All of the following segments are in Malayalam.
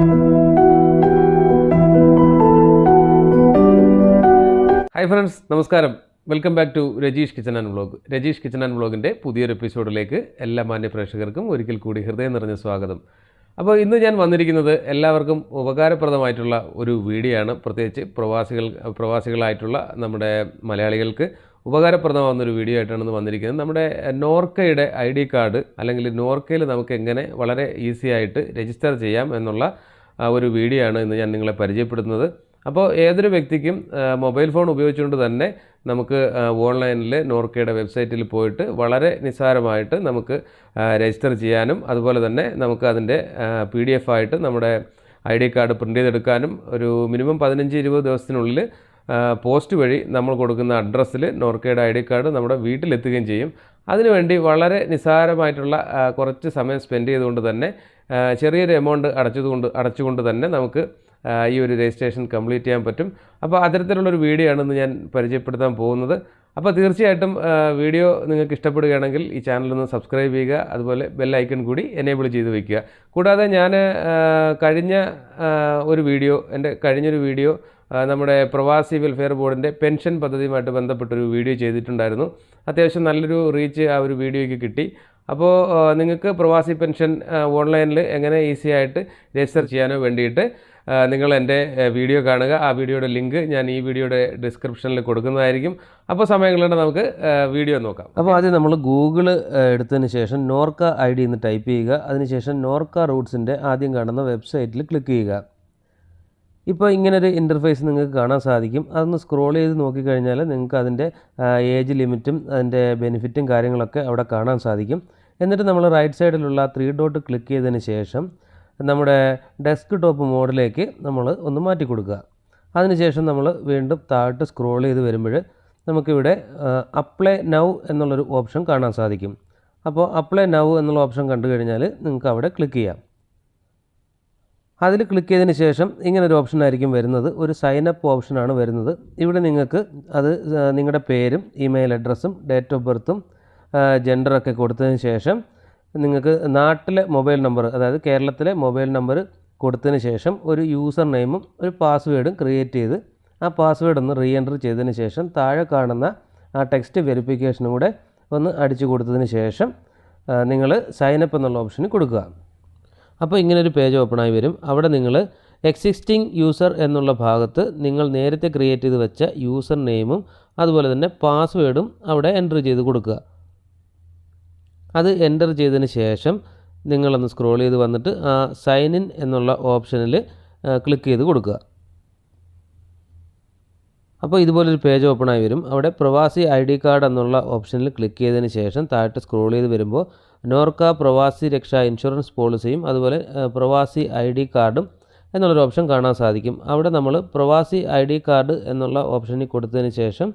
ഹായ് ഫ്രണ്ട്സ് നമസ്കാരം. Welcome back to Rajeesh kitchen and vlog Rajeesh kitchen and വ്ളോഗിന്റെ പുതിയൊരു എപ്പിസോഡിലേക്ക് എല്ലാ മാന്യ പ്രേക്ഷകർക്കും ഒരിക്കൽ കൂടി ഹൃദയം നിറഞ്ഞ സ്വാഗതം. അപ്പോൾ ഇന്ന് ഞാൻ വന്നിരിക്കുന്നത് എല്ലാവർക്കും ഉപകാരപ്രദമായിട്ടുള്ള ഒരു വീഡിയോ ആണ്. പ്രത്യേകിച്ച് പ്രവാസികൾ പ്രവാസികളായിട്ടുള്ള നമ്മുടെ മലയാളികൾക്ക് ഉപകാരപ്രദമാകുന്ന ഒരു വീഡിയോ ആയിട്ടാണ് ഇന്ന് വന്നിരിക്കുന്നത്. നമ്മുടെ നോർക്കയുടെ ഐ ഡി കാർഡ് അല്ലെങ്കിൽ നോർക്കയിൽ നമുക്ക് എങ്ങനെ വളരെ ഈസി ആയിട്ട് രജിസ്റ്റർ ചെയ്യാം എന്നുള്ള ഒരു വീഡിയോ ആണ് ഇന്ന് ഞാൻ നിങ്ങളെ പരിചയപ്പെടുത്തുന്നത്. അപ്പോൾ ഏതൊരു വ്യക്തിക്കും മൊബൈൽ ഫോൺ ഉപയോഗിച്ചുകൊണ്ട് തന്നെ നമുക്ക് ഓൺലൈനിൽ നോർക്കയുടെ വെബ്സൈറ്റിൽ പോയിട്ട് വളരെ നിസ്സാരമായിട്ട് നമുക്ക് രജിസ്റ്റർ ചെയ്യാനും അതുപോലെ തന്നെ നമുക്ക് അതിന്റെ പി ഡി എഫ് ആയിട്ട് നമ്മുടെ ഐ ഡി കാർഡ് പ്രിന്റ് ചെയ്തെടുക്കാനും ഒരു മിനിമം പതിനഞ്ച് ഇരുപത് ദിവസത്തിനുള്ളിൽ പോസ്റ്റ് വഴി നമ്മൾ കൊടുക്കുന്ന അഡ്രസ്സിൽ നോർക്കയുടെ ഐ ഡി കാർഡ് നമ്മുടെ വീട്ടിലെത്തുകയും ചെയ്യും. അതിനുവേണ്ടി വളരെ നിസ്സാരമായിട്ടുള്ള കുറച്ച് സമയം സ്പെൻഡ് ചെയ്തുകൊണ്ട് തന്നെ ചെറിയൊരു എമൗണ്ട് അടച്ചതുകൊണ്ട് അടച്ചുകൊണ്ട് തന്നെ നമുക്ക് ഈ ഒരു രജിസ്ട്രേഷൻ കംപ്ലീറ്റ് ചെയ്യാൻ പറ്റും. അപ്പോൾ അത്തരത്തിലുള്ളൊരു വീഡിയോ ആണ് ഞാൻ പരിചയപ്പെടുത്താൻ പോകുന്നത്. അപ്പോൾ തീർച്ചയായിട്ടും വീഡിയോ നിങ്ങൾക്ക് ഇഷ്ടപ്പെടുകയാണെങ്കിൽ ഈ ചാനൽ ഒന്ന് സബ്സ്ക്രൈബ് ചെയ്യുക അതുപോലെ ബെൽ ഐക്കൺ കൂടി എനേബിൾ ചെയ്ത് വയ്ക്കുക കൂടാതെ ഞാൻ കഴിഞ്ഞ ഒരു വീഡിയോ എന്റെ കഴിഞ്ഞൊരു വീഡിയോ നമ്മുടെ പ്രവാസി വെൽഫെയർ ബോർഡിന്റെ പെൻഷൻ പദ്ധതിയുമായിട്ട് ബന്ധപ്പെട്ടൊരു വീഡിയോ ചെയ്തിട്ടുണ്ടായിരുന്നു. അത്യാവശ്യം നല്ലൊരു റീച്ച് ആ ഒരു വീഡിയോയ്ക്ക് കിട്ടി. അപ്പോൾ നിങ്ങൾക്ക് പ്രവാസി പെൻഷൻ ഓൺലൈനിൽ എങ്ങനെ ഈസി ആയിട്ട് രജിസ്റ്റർ ചെയ്യാനോ വേണ്ടിയിട്ട് നിങ്ങൾ എന്റെ വീഡിയോ കാണുക. ആ വീഡിയോയുടെ ലിങ്ക് ഞാൻ ഈ വീഡിയോയുടെ ഡിസ്ക്രിപ്ഷനിൽ കൊടുക്കുന്നതായിരിക്കും. അപ്പോൾ സമയങ്ങളുണ്ട് നമുക്ക് വീഡിയോ നോക്കാം. അപ്പോൾ ആദ്യം നമ്മൾ ഗൂഗിൾ എടുത്തതിന് ശേഷം നോർക്ക ഐ ഡി എന്ന് ടൈപ്പ് ചെയ്യുക. അതിനുശേഷം നോർക്ക റൂട്ട്സിന്റെ ആദ്യം കാണുന്ന വെബ്സൈറ്റിൽ ക്ലിക്ക് ചെയ്യുക. ഇപ്പോൾ ഇങ്ങനൊരു ഇന്റർഫേസ് നിങ്ങൾക്ക് കാണാൻ സാധിക്കും. അതൊന്ന് സ്ക്രോൾ ചെയ്ത് നോക്കിക്കഴിഞ്ഞാൽ നിങ്ങൾക്ക് അതിന്റെ ഏജ് ലിമിറ്റും അതിന്റെ ബെനിഫിറ്റും കാര്യങ്ങളൊക്കെ അവിടെ കാണാൻ സാധിക്കും. എന്നിട്ട് നമ്മൾ റൈറ്റ് സൈഡിലുള്ള ത്രീ ഡോട്ട് ക്ലിക്ക് ചെയ്തതിന് ശേഷം നമ്മുടെ ഡെസ്ക് ടോപ്പ് മോഡിലേക്ക് നമ്മൾ ഒന്ന് മാറ്റി കൊടുക്കുക. അതിനുശേഷം നമ്മൾ വീണ്ടും താഴോട്ട് സ്ക്രോൾ ചെയ്ത് വരുമ്പോൾ നമുക്കിവിടെ അപ്ലൈ നൗ എന്നുള്ളൊരു ഓപ്ഷൻ കാണാൻ സാധിക്കും. അപ്പോൾ അപ്ലൈ നൗ എന്നുള്ള ഓപ്ഷൻ കണ്ടു കഴിഞ്ഞാൽ നിങ്ങൾക്ക് അവിടെ ക്ലിക്ക് ചെയ്യാം. അതിൽ ക്ലിക്ക് ചെയ്തതിന് ശേഷം ഇങ്ങനൊരു ഓപ്ഷൻ ആയിരിക്കും വരുന്നത്. ഒരു സൈൻ അപ്പ് ഓപ്ഷനാണ് വരുന്നത്. ഇവിടെ നിങ്ങൾക്ക് അത് നിങ്ങളുടെ പേരും ഇമെയിൽ അഡ്രസ്സും ഡേറ്റ് ഓഫ് ബർത്തും ജെൻഡറൊക്കെ കൊടുത്തതിന് ശേഷം നിങ്ങൾക്ക് നാട്ടിലെ മൊബൈൽ നമ്പർ അതായത് കേരളത്തിലെ മൊബൈൽ നമ്പർ കൊടുത്തതിന് ശേഷം ഒരു യൂസർ നെയിമും ഒരു പാസ്വേഡും ക്രിയേറ്റ് ചെയ്ത് ആ പാസ്വേഡ് ഒന്ന് റീ എന്റർ ചെയ്തതിന് ശേഷം താഴെ കാണുന്ന ആ ടെക്സ്റ്റ് വെരിഫിക്കേഷനും കൂടെ ഒന്ന് അടിച്ചു കൊടുത്തതിന് ശേഷം നിങ്ങൾ സൈനപ്പ് എന്നുള്ള ഓപ്ഷന് കൊടുക്കുക. അപ്പോൾ ഇങ്ങനൊരു പേജ് ഓപ്പണായി വരും. അവിടെ നിങ്ങൾ എക്സിസ്റ്റിംഗ് യൂസർ എന്നുള്ള ഭാഗത്ത് നിങ്ങൾ നേരത്തെ ക്രിയേറ്റ് ചെയ്ത് വെച്ച യൂസർ നെയിമും അതുപോലെ തന്നെ പാസ്വേഡും അവിടെ എന്റർ ചെയ്ത് കൊടുക്കുക. അത് എന്റർ ചെയ്തതിന് ശേഷം നിങ്ങളൊന്ന് സ്ക്രോൾ ചെയ്ത് വന്നിട്ട് ആ സൈൻ ഇൻ എന്നുള്ള ഓപ്ഷനിൽ ക്ലിക്ക് ചെയ്ത് കൊടുക്കുക. അപ്പോൾ ഇതുപോലൊരു പേജ് ഓപ്പൺ ആയി വരും. അവിടെ പ്രവാസി ഐ ഡി കാർഡ് എന്നുള്ള ഓപ്ഷനിൽ ക്ലിക്ക് ചെയ്തതിന് ശേഷം താഴോട്ട് സ്ക്രോൾ ചെയ്ത് വരുമ്പോൾ നോർക്ക പ്രവാസി രക്ഷാ ഇൻഷുറൻസ് പോളിസിയും അതുപോലെ പ്രവാസി ഐ ഡി കാർഡും എന്നുള്ളൊരു ഓപ്ഷൻ കാണാൻ സാധിക്കും. അവിടെ നമ്മൾ പ്രവാസി ഐ ഡി കാർഡ് എന്നുള്ള ഓപ്ഷനിൽ കൊടുത്തതിന് ശേഷം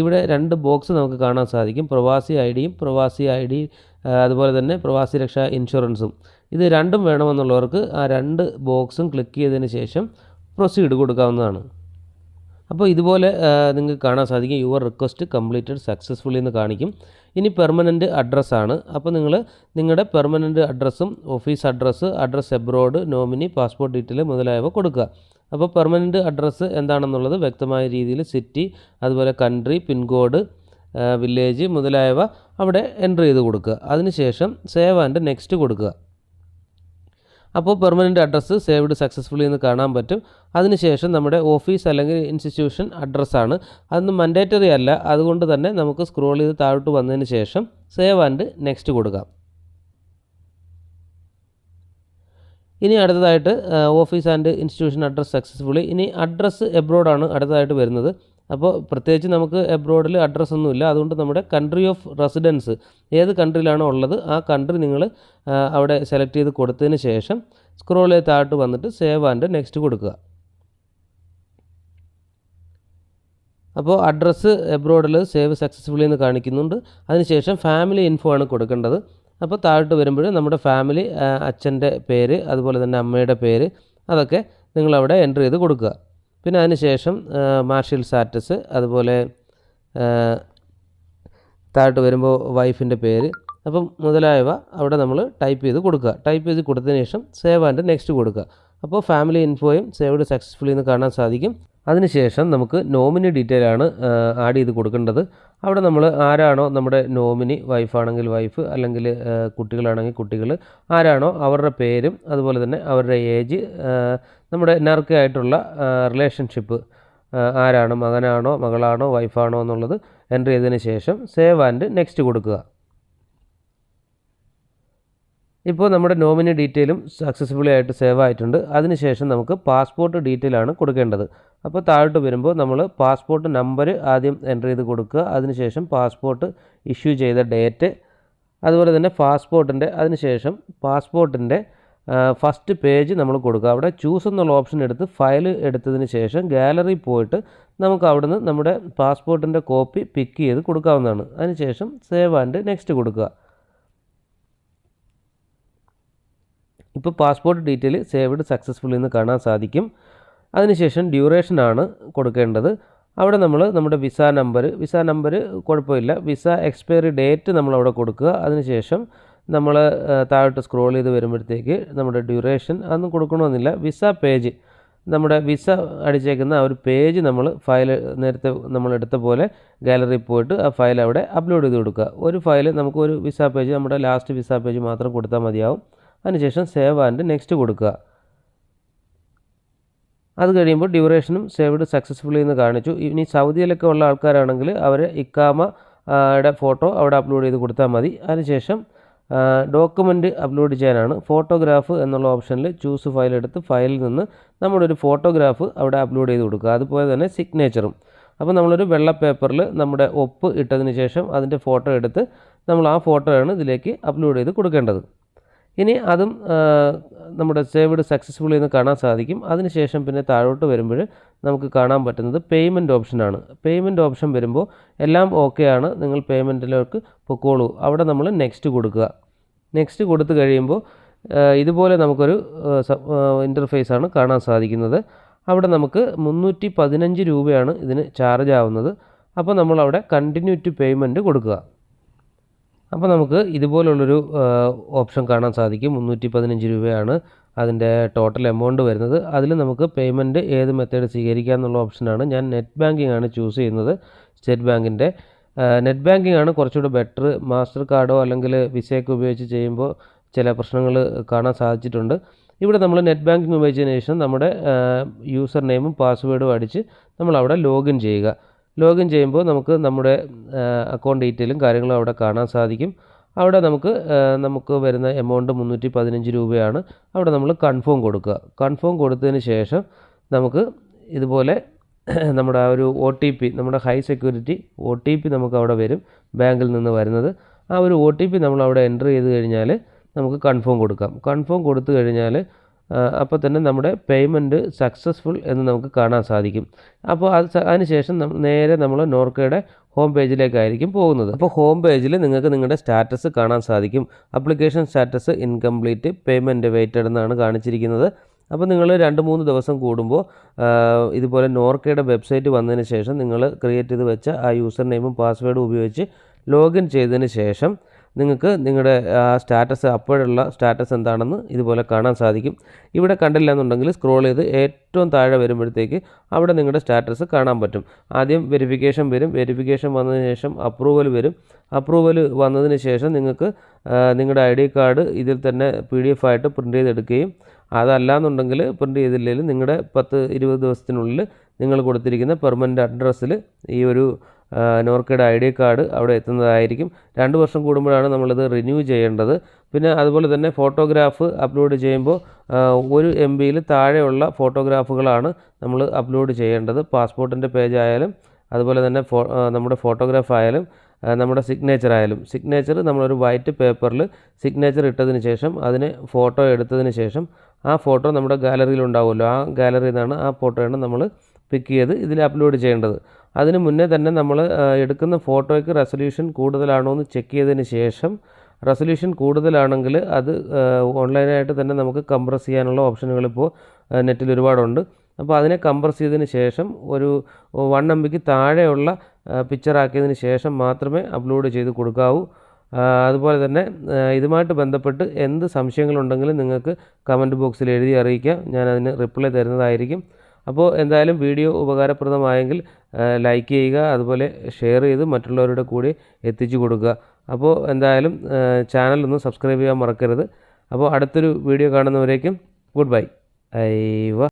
ഇവിടെ രണ്ട് ബോക്സ് നമുക്ക് കാണാൻ സാധിക്കും. പ്രവാസി ഐ ഡിയും പ്രവാസി ഐ ഡി അതുപോലെ തന്നെ പ്രവാസി രക്ഷാ ഇൻഷുറൻസും. ഇത് രണ്ടും വേണമെന്നുള്ളവർക്ക് ആ രണ്ട് ബോക്സും ക്ലിക്ക് ചെയ്തതിന് ശേഷം പ്രൊസീഡ് കൊടുക്കാവുന്നതാണ്. അപ്പോൾ ഇതുപോലെ നിങ്ങൾക്ക് കാണാൻ സാധിക്കും. യുവർ റിക്വസ്റ്റ് കംപ്ലീറ്റഡ് സക്സസ്ഫുള്ളി എന്ന് കാണിക്കും. ഇനി പെർമനന്റ് അഡ്രസ്സാണ് അപ്പോൾ നിങ്ങൾ നിങ്ങളുടെ പെർമനന്റ് അഡ്രസ്സും office address address abroad nominee passport detail മുതലായവ കൊടുക്കുക. അപ്പോൾ പെർമനന്റ് അഡ്രസ്സ് എന്താണെന്നുള്ളത് വ്യക്തമായ രീതിയിൽ സിറ്റി അതുപോലെ കൺട്രി പിൻകോഡ് വില്ലേജ് മുതലായവ അവിടെ എന്റർ ചെയ്ത് കൊടുക്കുക. അതിനുശേഷം സേവ് ആൻഡ് നെക്സ്റ്റ് കൊടുക്കുക. അപ്പോൾ പെർമനന്റ് അഡ്രസ്സ് സേവ്ഡ് സക്സസ്ഫുള്ളി എന്ന് കാണാൻ പറ്റും. അതിനുശേഷം നമ്മുടെ ഓഫീസ് അല്ലെങ്കിൽ ഇൻസ്റ്റിറ്റ്യൂഷൻ അഡ്രസ്സാണ് അതൊന്നും മൻഡേറ്ററി അല്ല. അതുകൊണ്ട് തന്നെ നമുക്ക് സ്ക്രോൾ ചെയ്ത് താഴോട്ട് വന്നതിന് ശേഷം സേവ് ആൻഡ് നെക്സ്റ്റ് കൊടുക്കാം. ഇനി അടുത്തതായിട്ട് office and institution address successfully ഇനി അഡ്രസ്സ് എബ്രോഡാണ് അടുത്തതായിട്ട് വരുന്നത്. അപ്പോൾ പ്രത്യേകിച്ച് നമുക്ക് എബ്രോഡിൽ അഡ്രസ്സ് ഒന്നുമില്ല അതുകൊണ്ട് നമ്മുടെ കൺട്രി ഓഫ് റെസിഡൻസ് ഏത് കൺട്രിയിലാണോ ഉള്ളത് ആ കൺട്രി നിങ്ങൾ അവിടെ സെലക്ട് ചെയ്ത് കൊടുത്തതിന് ശേഷം ചെയ്ത് താഴോട്ട് വന്നിട്ട് സേവ് ആൻഡ് നെക്സ്റ്റ് കൊടുക്കുക. അപ്പോൾ അഡ്രസ്സ് എബ്രോഡിൽ സേവ് സക്സസ്ഫുള്ളി എന്ന് കാണിക്കുന്നുണ്ട്. അതിനുശേഷം ഫാമിലി ഇൻഫോ ആണ് കൊടുക്കേണ്ടത്. അപ്പോൾ താഴോട്ട് വരുമ്പോൾ നമ്മുടെ ഫാമിലി അച്ഛന്റെ പേര് അതുപോലെ തന്നെ അമ്മയുടെ പേര് അതൊക്കെ നിങ്ങളവിടെ എന്റർ ചെയ്ത് കൊടുക്കുക. പിന്നെ അതിനുശേഷം മാർഷ്യൽ സ്റ്റാറ്റസ് അതുപോലെ താഴോട്ട് വരുമ്പോൾ വൈഫിന്റെ പേര് അപ്പം മുതലായവ അവിടെ നമ്മൾ ടൈപ്പ് ചെയ്ത് കൊടുക്കുക. ടൈപ്പ് ചെയ്ത് കൊടുത്തതിന് ശേഷം സേവ് ആൻഡ് നെക്സ്റ്റ് കൊടുക്കുക. അപ്പോൾ ഫാമിലി ഇൻഫോയും സേവ്ഡ് സക്സസ്ഫുള്ളി എന്ന് കാണാൻ സാധിക്കും. അതിനുശേഷം നമുക്ക് നോമിനി ഡീറ്റെയിൽ ആണ് ആഡ് ചെയ്ത് കൊടുക്കേണ്ടത്. അവിടെ നമ്മൾ ആരാണോ നമ്മുടെ നോമിനി വൈഫാണെങ്കിൽ വൈഫ് അല്ലെങ്കിൽ കുട്ടികളാണെങ്കിൽ കുട്ടികൾ ആരാണോ അവരുടെ പേരും അതുപോലെ തന്നെ അവരുടെ ഏജ് നമ്മുടെ നർക്കായിട്ടുള്ള റിലേഷൻഷിപ്പ് ആരാണ് മകനാണോ മകളാണോ വൈഫാണോ എന്നുള്ളത് എന്റർ ചെയ്തതിന് ശേഷം സേവ് ആൻഡ് നെക്സ്റ്റ് കൊടുക്കുക. ഇപ്പോൾ നമ്മുടെ നോമിനി ഡീറ്റെയിലും സക്സസ്ഫുള്ളി ആയിട്ട് സേവ് ആയിട്ടുണ്ട്. അതിനുശേഷം നമുക്ക് പാസ്പോർട്ട് ഡീറ്റെയിൽ ആണ് കൊടുക്കേണ്ടത്. അപ്പോൾ താഴോട്ട് വരുമ്പോൾ നമ്മൾ പാസ്പോർട്ട് നമ്പർ ആദ്യം എന്റർ ചെയ്ത് കൊടുക്കുക. അതിനുശേഷം പാസ്പോർട്ട് ഇഷ്യൂ ചെയ്ത ഡേറ്റ് അതുപോലെ തന്നെ പാസ്പോർട്ടിന്റെ അതിനുശേഷം പാസ്പോർട്ടിന്റെ ഫസ്റ്റ് പേജ് നമ്മൾ കൊടുക്കുക. അവിടെ ചൂസ് എന്നുള്ള ഓപ്ഷൻ എടുത്ത് ഫയൽ എടുത്തതിന് ശേഷം ഗാലറി പോയിട്ട് നമുക്ക് അവിടുന്ന് നമ്മുടെ പാസ്പോർട്ടിന്റെ കോപ്പി പിക്ക് ചെയ്ത് കൊടുക്കാവുന്നതാണ്. അതിനുശേഷം സേവ് ആൻഡ് നെക്സ്റ്റ് കൊടുക്കുക. ഇപ്പോൾ പാസ്പോർട്ട് ഡീറ്റെയിൽ സേവ്ഡ് സക്സസ്ഫുൾ എന്ന് കാണാൻ സാധിക്കും. അതിനുശേഷം ഡ്യൂറേഷനാണ് കൊടുക്കേണ്ടത്. അവിടെ നമ്മൾ നമ്മുടെ വിസ നമ്പർ വിസ നമ്പർ കുഴപ്പമില്ല. വിസ എക്സ്പയറി ഡേറ്റ് നമ്മൾ അവിടെ കൊടുക്കുക. അതിനുശേഷം നമ്മൾ താഴോട്ട് സ്ക്രോൾ ചെയ്ത് വരുമ്പോഴത്തേക്ക് നമ്മുടെ ഡ്യൂറേഷൻ അതൊന്നും കൊടുക്കണമെന്നില്ല. വിസ പേജ് നമ്മുടെ വിസ അടിച്ചേക്കുന്ന ആ ഒരു പേജ് നമ്മൾ ഫയൽ നേരത്തെ നമ്മൾ എടുത്ത പോലെ ഗാലറിയിൽ പോയിട്ട് ആ ഫയൽ അവിടെ അപ്ലോഡ് ചെയ്ത് കൊടുക്കുക. ഒരു ഫയൽ നമുക്ക് ഒരു വിസ പേജ് നമ്മുടെ ലാസ്റ്റ് വിസ പേജ് മാത്രം കൊടുത്താൽ മതിയാവും. അതിനുശേഷം സേവ് ആൻഡ് നെക്സ്റ്റ് കൊടുക്കുക. അത് കഴിയുമ്പോൾ ഡ്യൂറേഷനും സേവ്ഡ് സക്സസ്ഫുള്ളി എന്ന് കാണിച്ചു. ഇനി സൗദിയിലൊക്കെ ഉള്ള ആൾക്കാരാണെങ്കിൽ അവർ ഇക്കാമ യുടെ ഫോട്ടോ അവിടെ അപ്ലോഡ് ചെയ്ത് കൊടുത്താൽ മതി. അതിനുശേഷം ഡോക്യുമെന്റ് അപ്ലോഡ് ചെയ്യാനാണ് ഫോട്ടോഗ്രാഫ് എന്നുള്ള ഓപ്ഷനിൽ ചൂസ് ഫയൽ എടുത്ത് ഫയലിൽ നിന്ന് നമ്മുടെ ഒരു ഫോട്ടോഗ്രാഫ് അവിടെ അപ്ലോഡ് ചെയ്ത് കൊടുക്കുക. അതുപോലെ തന്നെ സിഗ്നേച്ചറും അപ്പോൾ നമ്മളൊരു വെള്ള പേപ്പറിൽ നമ്മുടെ ഒപ്പ് ഇട്ടതിന് ശേഷം അതിന്റെ ഫോട്ടോ എടുത്ത് നമ്മൾ ആ ഫോട്ടോയാണ് ഇതിലേക്ക് അപ്ലോഡ് ചെയ്ത് കൊടുക്കേണ്ടത്. ഇനി അതും നമ്മുടെ സേവ്ഡ് സക്സസ്ഫുള്ളി എന്ന് കാണാൻ സാധിക്കും. അതിനുശേഷം പിന്നെ താഴോട്ട് വരുമ്പോൾ നമുക്ക് കാണാൻ പറ്റുന്നത് പേയ്മെന്റ് ഓപ്ഷനാണ് പേയ്മെന്റ് ഓപ്ഷൻ വരുമ്പോൾ എല്ലാം ഓക്കെ ആണ്. നിങ്ങൾ പേയ്മെന്റിലേക്ക് പൊക്കോളൂ. അവിടെ നമ്മൾ നെക്സ്റ്റ് കൊടുക്കുക. നെക്സ്റ്റ് കൊടുത്തു കഴിയുമ്പോൾ ഇതുപോലെ നമുക്കൊരു ഇന്റർഫേസ് ആണ് കാണാൻ സാധിക്കുന്നത്. അവിടെ നമുക്ക് മുന്നൂറ്റി പതിനഞ്ച് രൂപയാണ് ഇതിന് ചാർജ് ആവുന്നത്. അപ്പോൾ നമ്മളവിടെ കണ്ടിന്യൂ ടു പേയ്മെന്റ് കൊടുക്കുക. അപ്പോൾ നമുക്ക് ഇതുപോലുള്ളൊരു ഓപ്ഷൻ കാണാൻ സാധിക്കും. മുന്നൂറ്റി പതിനഞ്ച് രൂപയാണ് അതിന്റെ ടോട്ടൽ എമൗണ്ട് വരുന്നത്. അതിൽ നമുക്ക് പേയ്മെന്റ് ഏത് മെത്തേഡ് സ്വീകരിക്കുക എന്നുള്ള ഓപ്ഷനാണ്. ഞാൻ നെറ്റ് ബാങ്കിങ് ആണ് ചൂസ് ചെയ്യുന്നത്. സ്റ്റേറ്റ് ബാങ്കിന്റെ നെറ്റ് ബാങ്കിങ് ആണ് കുറച്ചുകൂടെ ബെറ്റർ. മാസ്റ്റർ കാർഡോ അല്ലെങ്കിൽ വിസയൊക്കെ ഉപയോഗിച്ച് ചെയ്യുമ്പോൾ ചില പ്രശ്നങ്ങൾ കാണാൻ സാധിച്ചിട്ടുണ്ട്. ഇവിടെ നമ്മൾ നെറ്റ് ബാങ്കിങ് ഉപയോഗിച്ചതിന് ശേഷം നമ്മുടെ യൂസർ നെയിമും പാസ്വേഡും അടിച്ച് നമ്മൾ അവിടെ ലോഗിൻ ചെയ്യുക. ലോഗിൻ ചെയ്യുമ്പോൾ നമുക്ക് നമ്മുടെ അക്കൗണ്ട് ഡീറ്റെയിലും കാര്യങ്ങളും അവിടെ കാണാൻ സാധിക്കും. അവിടെ നമുക്ക് നമുക്ക് വരുന്ന എമൗണ്ട് മുന്നൂറ്റി പതിനഞ്ച് രൂപയാണ് അവിടെ നമ്മൾ കൺഫേം കൊടുക്കുക. കൺഫേം കൊടുത്തതിന് ശേഷം നമുക്ക് ഇതുപോലെ നമ്മുടെ ആ ഒരു ഒ ടി പി നമ്മുടെ high security O T P നമുക്ക് അവിടെ വരും ബാങ്കിൽ നിന്ന് വരുന്നത്. ആ ഒരു ഒ ടി പി നമ്മൾ അവിടെ എന്റർ ചെയ്ത് കഴിഞ്ഞാൽ നമുക്ക് കൺഫേം കൊടുക്കാം. കൺഫേം കൊടുത്തു കഴിഞ്ഞാൽ അപ്പോൾ തന്നെ നമ്മുടെ പേയ്മെന്റ് സക്സസ്ഫുൾ എന്ന് നമുക്ക് കാണാൻ സാധിക്കും. അപ്പോൾ അത് അതിനുശേഷം നേരെ നമ്മൾ നോർക്കയുടെ ഹോം പേജിലേക്കായിരിക്കും പോകുന്നത്. അപ്പോൾ ഹോം പേജിൽ നിങ്ങൾക്ക് നിങ്ങളുടെ സ്റ്റാറ്റസ് കാണാൻ സാധിക്കും. Application status incomplete payment waited എന്നാണ് കാണിച്ചിരിക്കുന്നത്. അപ്പോൾ നിങ്ങൾ രണ്ട് മൂന്ന് ദിവസം കൂടുമ്പോൾ ഇതുപോലെ നോർക്കയുടെ വെബ്സൈറ്റ് വന്നതിന് ശേഷം നിങ്ങൾ ക്രിയേറ്റ് ചെയ്ത് വെച്ച ആ യൂസർ നെയിമും പാസ്വേഡും ഉപയോഗിച്ച് ലോഗിൻ ചെയ്തതിന് ശേഷം നിങ്ങൾക്ക് നിങ്ങളുടെ സ്റ്റാറ്റസ് അപ്പോഴുള്ള സ്റ്റാറ്റസ് എന്താണെന്ന് ഇതുപോലെ കാണാൻ സാധിക്കും. ഇവിടെ കണ്ടില്ല എന്നുണ്ടെങ്കിൽ സ്ക്രോൾ ചെയ്ത് ഏറ്റവും താഴെ വരുമ്പോഴത്തേക്ക് അവിടെ നിങ്ങളുടെ സ്റ്റാറ്റസ് കാണാൻ പറ്റും. ആദ്യം വെരിഫിക്കേഷൻ വരും. വെരിഫിക്കേഷൻ വന്നതിന് ശേഷം അപ്രൂവൽ വരും. അപ്രൂവൽ വന്നതിന് ശേഷം നിങ്ങൾക്ക് നിങ്ങളുടെ ഐ ഡി കാർഡ് ഇതിൽ തന്നെ പി ഡി എഫ് ആയിട്ട് പ്രിന്റ് ചെയ്തെടുക്കുകയും അതല്ല എന്നുണ്ടെങ്കിൽ പ്രിന്റ് ചെയ്തില്ലെങ്കിൽ നിങ്ങളുടെ പത്ത് ഇരുപത് ദിവസത്തിനുള്ളിൽ നിങ്ങൾ കൊടുത്തിരിക്കുന്ന പെർമനന്റ് അഡ്രസ്സിൽ ഈ ഒരു നോർക്കയുടെ ഐ ഡി കാർഡ് അവിടെ എത്തുന്നതായിരിക്കും. രണ്ട് വർഷം കൂടുമ്പോഴാണ് നമ്മളിത് റിന്യൂ ചെയ്യേണ്ടത്. പിന്നെ അതുപോലെ തന്നെ ഫോട്ടോഗ്രാഫ് അപ്ലോഡ് ചെയ്യുമ്പോൾ ഒരു എം ബിയിൽ താഴെയുള്ള ഫോട്ടോഗ്രാഫുകളാണ് നമ്മൾ അപ്ലോഡ് ചെയ്യേണ്ടത്. പാസ്പോർട്ടിന്റെ പേജ് ആയാലും അതുപോലെ തന്നെ ഫോ നമ്മുടെ ഫോട്ടോഗ്രാഫ് ആയാലും നമ്മുടെ സിഗ്നേച്ചർ ആയാലും. സിഗ്നേച്ചർ നമ്മളൊരു വൈറ്റ് പേപ്പറിൽ സിഗ്നേച്ചർ ഇട്ടതിന് ശേഷം അതിന് ഫോട്ടോ എടുത്തതിന് ശേഷം ആ ഫോട്ടോ നമ്മുടെ ഗാലറിയിൽ ഉണ്ടാവുമല്ലോ. ആ ഗാലറിയിൽ നിന്നാണ് ആ ഫോട്ടോയാണ് നമ്മൾ പിക്ക് ചെയ്ത് ഇതിൽ അപ്ലോഡ് ചെയ്യേണ്ടത്. അതിന് മുന്നേ തന്നെ നമ്മൾ എടുക്കുന്ന ഫോട്ടോയ്ക്ക് റെസൊല്യൂഷൻ കൂടുതലാണോ എന്ന് ചെക്ക് ചെയ്തതിന് ശേഷം റെസൊല്യൂഷൻ കൂടുതലാണെങ്കിൽ അത് ഓൺലൈനായിട്ട് തന്നെ നമുക്ക് കംപ്രസ് ചെയ്യാനുള്ള ഓപ്ഷനുകൾ ഇപ്പോൾ നെറ്റിൽ ഒരുപാടുണ്ട്. അപ്പോൾ അതിനെ കംപ്രസ് ചെയ്തതിന് ശേഷം ഒരു വൺ എം ബിക്ക് താഴെയുള്ള പിക്ചർ ആക്കിയതിന് ശേഷം മാത്രമേ അപ്ലോഡ് ചെയ്ത് കൊടുക്കാവൂ. അതുപോലെ തന്നെ ഇതുമായിട്ട് ബന്ധപ്പെട്ട് എന്ത് സംശയങ്ങളുണ്ടെങ്കിലും നിങ്ങൾക്ക് കമന്റ് ബോക്സിൽ എഴുതി അറിയിക്കാം. ഞാൻ അതിന് റിപ്ലൈ തരുന്നതായിരിക്കും. അപ്പോൾ എന്തായാലും വീഡിയോ ഉപകാരപ്രദമായെങ്കിൽ ലൈക്ക് ചെയ്യുക അതുപോലെ ഷെയർ ചെയ്ത് മറ്റുള്ളവരുടെ കൂടി എത്തിച്ചു കൊടുക്കുക. അപ്പോൾ എന്തായാലും ചാനൽ ഒന്ന് സബ്സ്ക്രൈബ് ചെയ്യാൻ മറക്കരുത്. അപ്പോൾ അടുത്തൊരു വീഡിയോ കാണുന്നവരേക്കും ഗുഡ് ബൈ ഐവ